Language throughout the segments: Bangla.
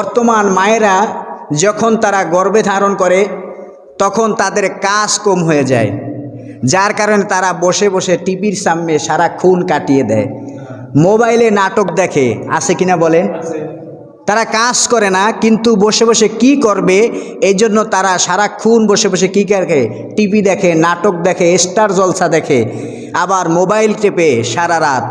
বর্তমান মায়েরা যখন তারা গর্ভে ধারণ করে, তখন তাদের কাজ কম হয়ে যায়। যার কারণে তারা বসে বসে টিভির সামনে সারা খুন কাটিয়ে দেয়। মোবাইলে নাটক দেখে, আছে কিনা বলেন? তারা কাজ করে না, কিন্তু বসে বসে কি করবে? এই জন্য তারা সারাক্ষণ বসে বসে কী দেখে? টিভি দেখে, নাটক দেখে, স্টার জলসা দেখে, আবার মোবাইল টেপে সারা রাত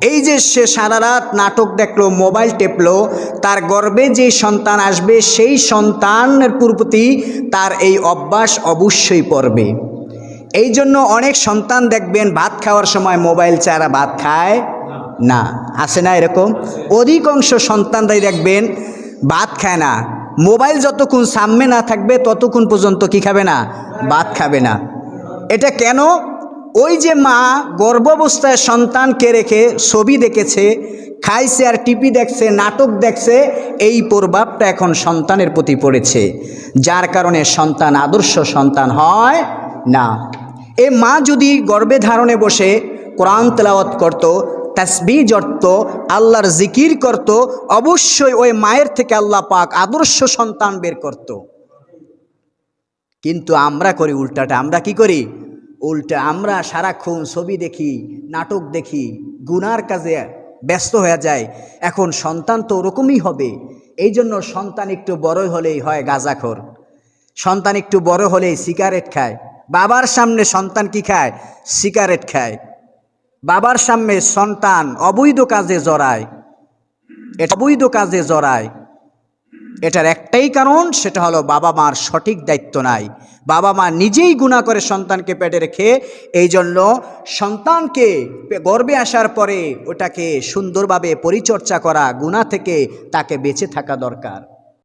এই যে সে সারা রাত নাটক দেখল, মোবাইল টেপলো, তার গর্বে যে সন্তান আসবে, সেই সন্তানের প্রতি তার এই অভ্যাস অবশ্যই পড়বে। এই জন্য অনেক সন্তান দেখবেন ভাত খাওয়ার সময় মোবাইল ছাড়া ভাত খায় না। আসে না এরকম? অধিকাংশ সন্তানরাই দেখবেন ভাত খায় না। মোবাইল যতক্ষণ সামনে না থাকবে, ততক্ষণ পর্যন্ত কি খাবে না? ভাত খাবে না। এটা কেন? ওই যে মা গর্ভাবস্থায় সন্তানকে রেখে ছবি দেখেছে, খাইছে আর টিপি দেখছে, নাটক দেখছে, এই প্রভাবটা এখন সন্তানের প্রতি পড়েছে। যার কারণে সন্তান আদর্শ সন্তান হয় না। এ মা যদি গর্ভে ধারণে বসে কোরআন তেলাওয়াত করত, তাসবি জড়ত, আল্লাহর জিকির করত, অবশ্যই ওই মায়ের থেকে আল্লাহ পাক আদর্শ সন্তান বের করত। কিন্তু আমরা করি উল্টাটা, আমরা কি করি? উল্টা আমরা সারাক্ষণ ছবি দেখি, নাটক দেখি, গুনার কাজে ব্যস্ত হয়ে যায় এখন সন্তান তো ওরকমই হবে। এই জন্য সন্তান একটু বড় হলেই হয় গাঁজাখোর। সন্তান একটু বড় হলেই সিগারেট খায়। বাবার সামনে সন্তান কি খায়? সিগারেট খায়। বাবার সামনে সন্তান অবৈধ কাজে জড়ায়। অবৈধ কাজে জড়ায়। এটার একটাই কারণ, সেটা হলো বাবা মার সঠিক দায়িত্ব নাই। বাবা মা নিজেই গুণা করে সন্তানকে পেটে রেখে এই জন্য সন্তানকে গর্বে আসার পরে ওটাকে সুন্দরভাবে পরিচর্যা করা, গুণা থেকে তাকে বেঁচে থাকা দরকার।